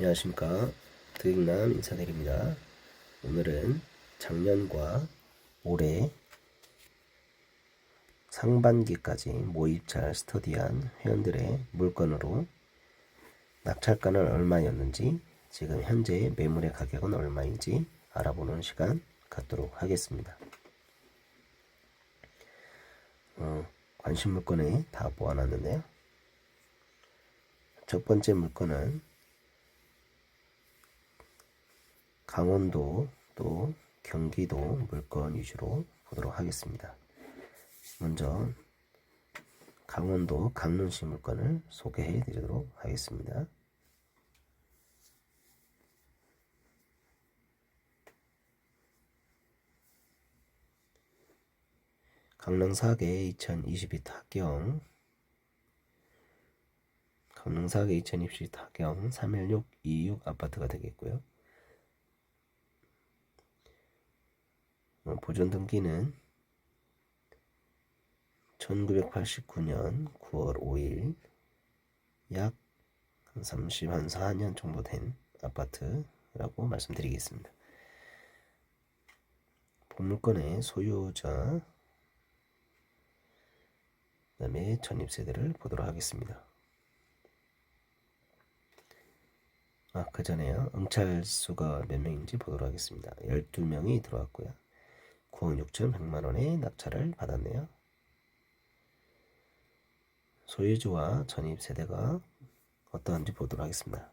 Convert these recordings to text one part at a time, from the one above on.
안녕하십니까. 드익남 인사드립니다. 오늘은 작년과 올해 상반기까지 모의입찰 스터디한 회원들의 물건으로 낙찰가는 얼마였는지 지금 현재 매물의 가격은 얼마인지 알아보는 시간 갖도록 하겠습니다. 어, 관심 물건에 다 모아놨는데요. 첫 번째 물건은 강원도 또 경기도 물건 위주로 보도록 하겠습니다. 먼저 강원도 강릉시 물건을 소개해 드리도록 하겠습니다. 강릉사계 2022 타경 강릉사계 2022 타경 31626 아파트가 되겠고요. 보존 등기는 1989년 9월 5일 약 30, 한 4년 정도 된 아파트라고 말씀드리겠습니다. 보물건의 소유자 그 다음에 전입 세대를 보도록 하겠습니다. 아, 그 전에요. 응찰수가 몇 명인지 보도록 하겠습니다. 12명이 들어왔고요. 9억 6천 100만 원의 낙찰을 받았네요. 소유주와 전입 세대가 어떠한지 보도록 하겠습니다.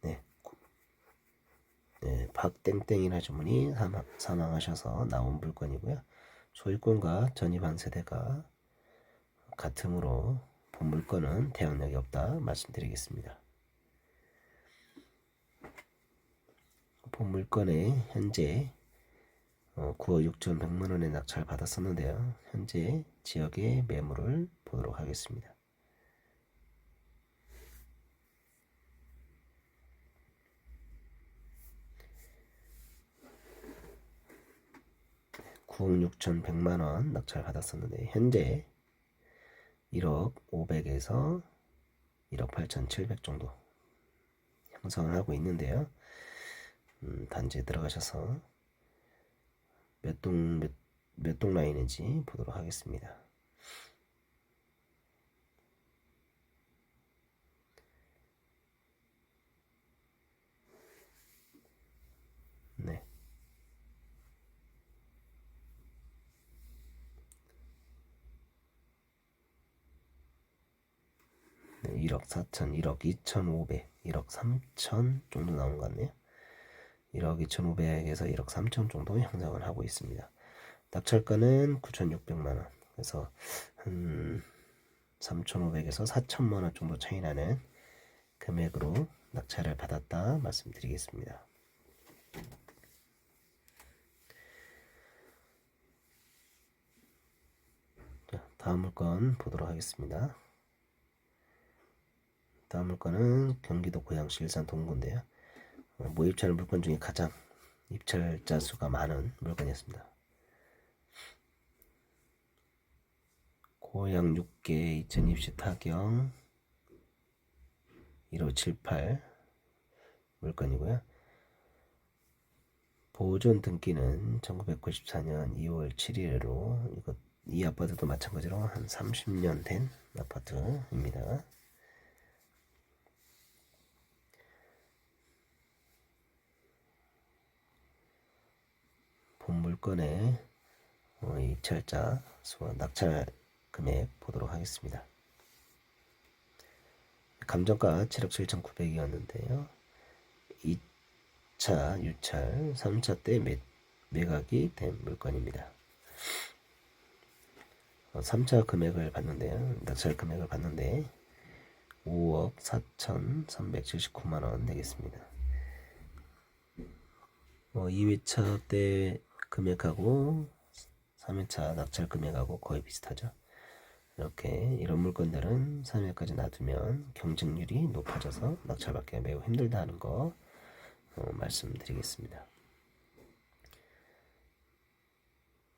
네, 네 박땡땡이라는 분이 사망, 사망하셔서 나온 물건이고요. 소유권과 전입한 세대가 같으므로 본 물건은 대항력이 없다 말씀드리겠습니다. 본 물건의 현재 어, 9억 6천 100만 원의 낙찰 받았었는데요. 현재 지역의 매물을 보도록 하겠습니다. (9억 6천 100만 원) 낙찰 받았었는데 현재 1억 500에서 1억 8천 7백 정도 형성을 하고 있는데요. 음, 단지에 들어가셔서 몇 동, 몇, 몇 동 라인인지 보도록 하겠습니다. 네. 네, 1억 4천, 1억 2천 5백 1억 3천 정도 나온 것 같네요. 1억 2,500에서 1억 3천 정도 형성을 하고 있습니다. 낙찰가는 9,600만 원. 그래서 한 3,500에서 4천만 원 정도 차이 나는 금액으로 낙찰을 받았다 말씀드리겠습니다. 자, 다음 물건 보도록 하겠습니다. 다음 물건은 경기도 고양시 일산 동구인데요. 모입찰 물건 중에 가장 입찰자 수가 많은 물건이었습니다. 고양 6개 2020 타경 1578 물건이고요. 보존 등기는 1994년 2월 7일로 이것 이 아파트도 마찬가지로 한 30년 된 아파트입니다. 어, 입찰자 수와 낙찰 금액 보도록 하겠습니다. 감정가 7억 7,900이었는데요. 2차 유찰, 3차 때 매, 매각이 된 물건입니다. 어, 3차 금액을 봤는데요. 낙찰 금액을 봤는데 5억 4,379만 원 되겠습니다. 어, 2회차 때 금액하고 3회차 낙찰 금액하고 거의 비슷하죠. 이렇게 이런 물건들은 3회까지 놔두면 경쟁률이 높아져서 낙찰받기가 매우 힘들다는 거 어, 말씀드리겠습니다.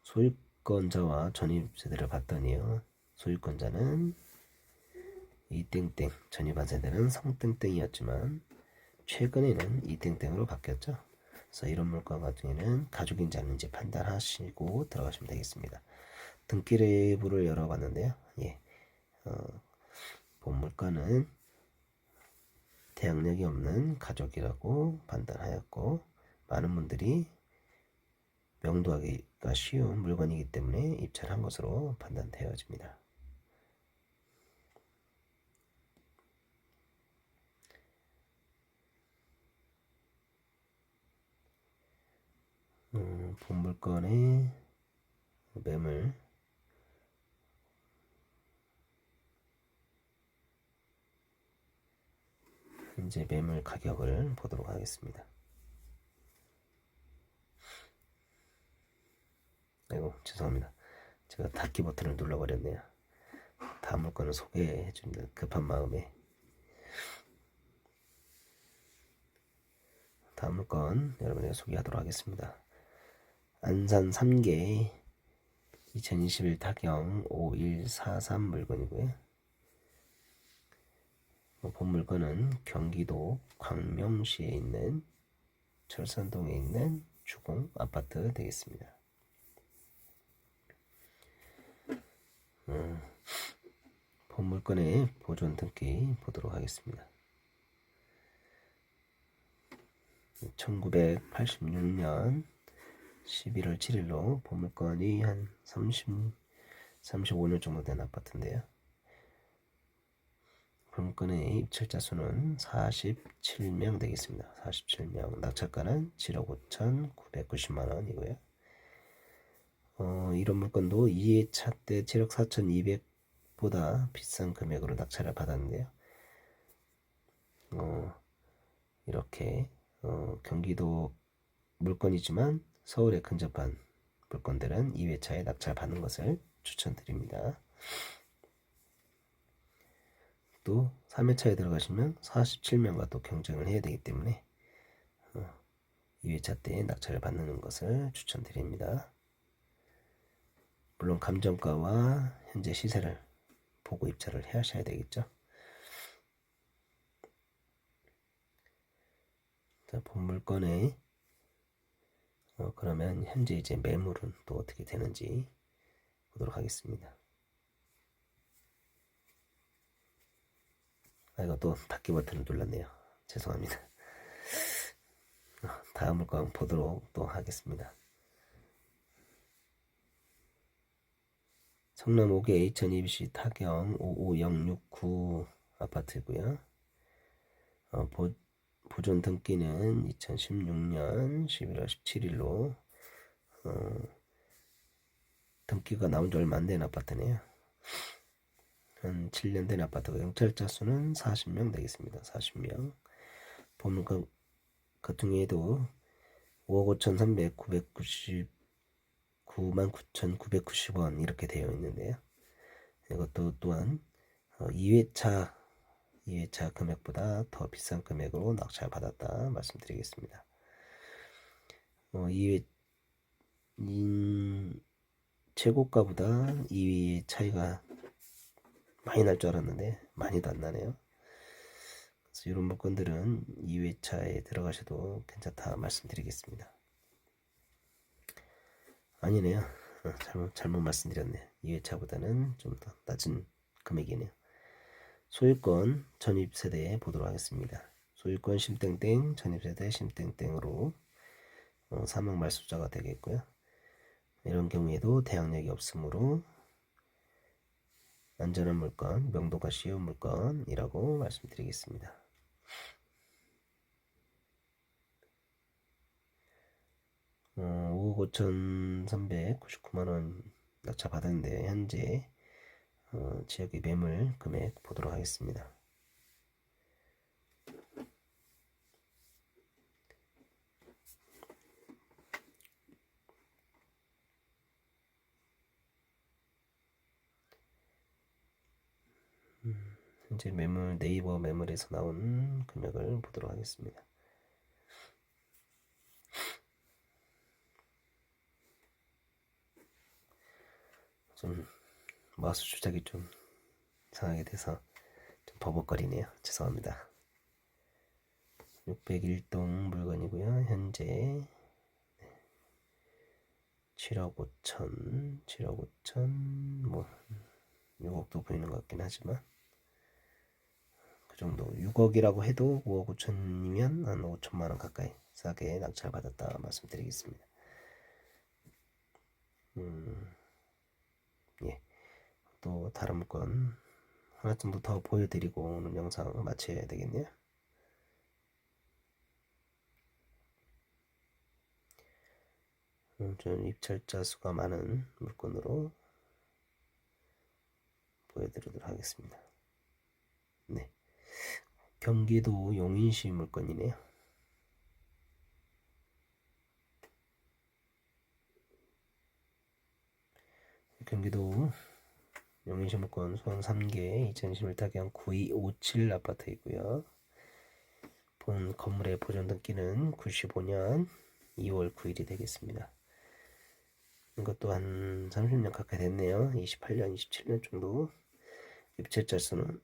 소유권자와 전입세대를 봤더니요. 소유권자는 이땡땡 전입한 세대는 성땡땡이었지만 최근에는 이땡땡으로 바뀌었죠. 그래서 이런 물건 같은 경우에는 가족인지 아닌지 판단하시고 들어가시면 되겠습니다. 등기례부를 열어봤는데요. 예, 어, 본 물건은 대항력이 없는 가족이라고 판단하였고 많은 분들이 명도하기가 쉬운 물건이기 때문에 입찰한 것으로 판단되어집니다. 음, 본 물건의 매물 현재 매물 가격을 보도록 하겠습니다. 아이고 죄송합니다. 제가 닫기 버튼을 눌러버렸네요. 다음 물건을 소개해 줍니다. 급한 마음에 다음 물건 여러분에게 소개하도록 하겠습니다. 안산 3개 2021 타경 5143 물건이고요. 어, 본 물건은 경기도 광명시에 있는 철산동에 있는 주공 아파트 되겠습니다. 음, 본 물건의 보존 등기 보도록 하겠습니다. 1986년 11월 7일로 본 물건이 한 30, 35년 정도 된 아파트인데요. 본건의 입찰자 수는 47명 되겠습니다. 47명. 낙찰가는 7억 5,990만 원이고요. 어, 이런 물건도 2회차 때 7억 4,200보다 비싼 금액으로 낙찰을 받았는데요. 어, 이렇게 어, 경기도 물건이지만 서울에 근접한 물건들은 2회차에 낙찰 받는 것을 추천드립니다. 또 3회차에 들어가시면 47명과 또 경쟁을 해야 되기 때문에 어, 2회차 때 낙찰을 받는 것을 추천드립니다. 물론 감정가와 현재 시세를 보고 입찰을 해 하셔야 되겠죠. 자, 본 물건에 어, 그러면 현재 이제 매물은 또 어떻게 되는지 보도록 하겠습니다. 아, 이거 또 닫기 버튼을 눌렀네요. 죄송합니다. 어, 다음 물건 보도록 또 하겠습니다. 성남 5개 H&EBC 타경 55069 아파트고요. 어, 보, 보존 등기는 2016년 11월 17일로 어, 등기가 나온 지 얼마 안 된 아파트네요. 한 7년 된 아파트가 경찰자 수는 40명 되겠습니다. 40명. 보면 그 같은 경우에도 5억 5,300, 990, 99,990원 이렇게 되어 있는데요. 이것도 또한 2회차 어, 2회차 금액보다 더 비싼 금액으로 낙찰 받았다 말씀드리겠습니다. 어, 2회 인 최고가보다 2위 차이가 많이 날 줄 알았는데 많이도 안 나네요. 그래서 이런 물건들은 2회차에 들어가셔도 괜찮다 말씀드리겠습니다. 아니네요. 어, 잘못, 잘못 말씀드렸네. 2회차보다는 좀 더 낮은 금액이네요. 소유권 전입세대에 보도록 하겠습니다. 소유권 심땡땡 전입세대 심땡땡으로 어, 사망 말소자가 되겠고요. 이런 경우에도 대항력이 없으므로 안전한 물건, 명도가 쉬운 물건이라고 말씀드리겠습니다. 어, 5억 5,399만원 낙차 받았는데 현재 어, 지역의 매물 금액 보도록 하겠습니다. 현재 매물 네이버 매물에서 나온 금액을 보도록 하겠습니다. 좀 마우스 조작이 좀 이상하게 돼서 좀 버벅거리네요. 죄송합니다. 601동 물건이고요. 현재 7억 5천, 7억 5천, 뭐 6억도 보이는 것 같긴 하지만 그 정도 6억이라고 해도 5억 5천이면 한 5천만 원 가까이 싸게 낙찰 받았다 말씀드리겠습니다. 음, 예. 또 다른 물건 하나 정도 더 보여드리고 오늘 영상 마쳐야 되겠네요. 음, 좀 입찰자 수가 많은 물건으로 보여드리도록 하겠습니다. 네. 경기도 용인시 물건이네요. 경기도 물건 소형 3개 2021 타경 9257 아파트이고요. 본 건물의 보존 등기는 95년 2월 9일이 되겠습니다. 이것도 한 30년 가까이 됐네요. 28년, 27년 정도. 입찰자 수는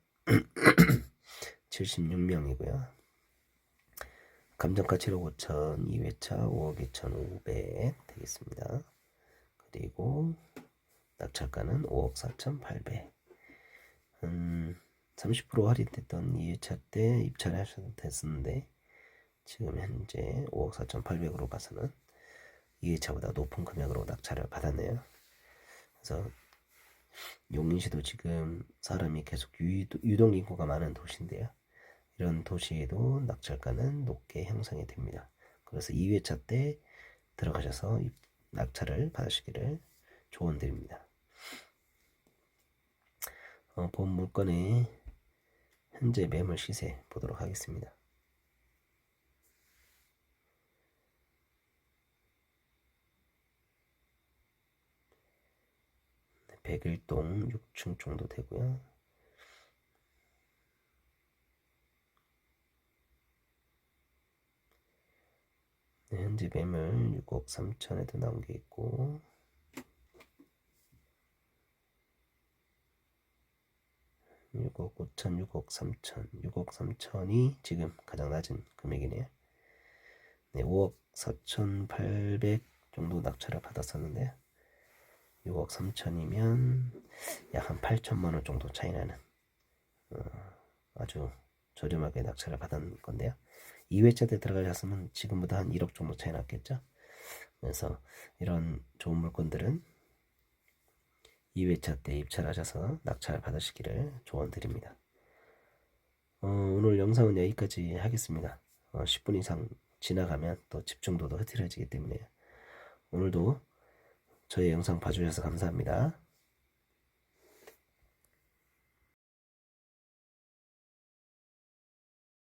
76명이고요. 감정가 7억 5천, 2회차 5억 2천 5백 되겠습니다. 그리고 낙찰가는 5억 4천 8백. 음, 30% 할인됐던 2회차 때 입찰을 하셔도 됐었는데 지금 현재 5억 4천 8백으로 봐서는 2회차보다 높은 금액으로 낙찰을 받았네요. 그래서 용인시도 지금 사람이 계속 유동 인구가 많은 도시인데요. 이런 도시에도 낙찰가는 높게 형성이 됩니다. 그래서 2회차 때 들어가셔서 낙찰을 받으시기를 조언드립니다. 어, 본 물건의 현재 매물 시세 보도록 하겠습니다. 101동 6층 정도 되고요. 네, 현재 매물 6억 3천에도 나온 게 있고 6억 5천, 6억 3천, 6억 3천이 지금 가장 낮은 금액이네요. 네, 5억 4천 8백 정도 낙찰을 받았었는데 6억 3천이면 약 한 8천만 원 정도 차이 나는 어, 아주 저렴하게 낙찰을 받은 건데요. 2회차 때 들어가셨으면 지금보다 한 1억 정도 차이 났겠죠. 그래서 이런 좋은 물건들은 2회차 때 입찰하셔서 낙찰 받으시기를 조언드립니다. 어, 오늘 영상은 여기까지 하겠습니다. 어, 10분 이상 지나가면 또 집중도도 흐트러지기 때문에 오늘도 저희 영상 봐주셔서 감사합니다.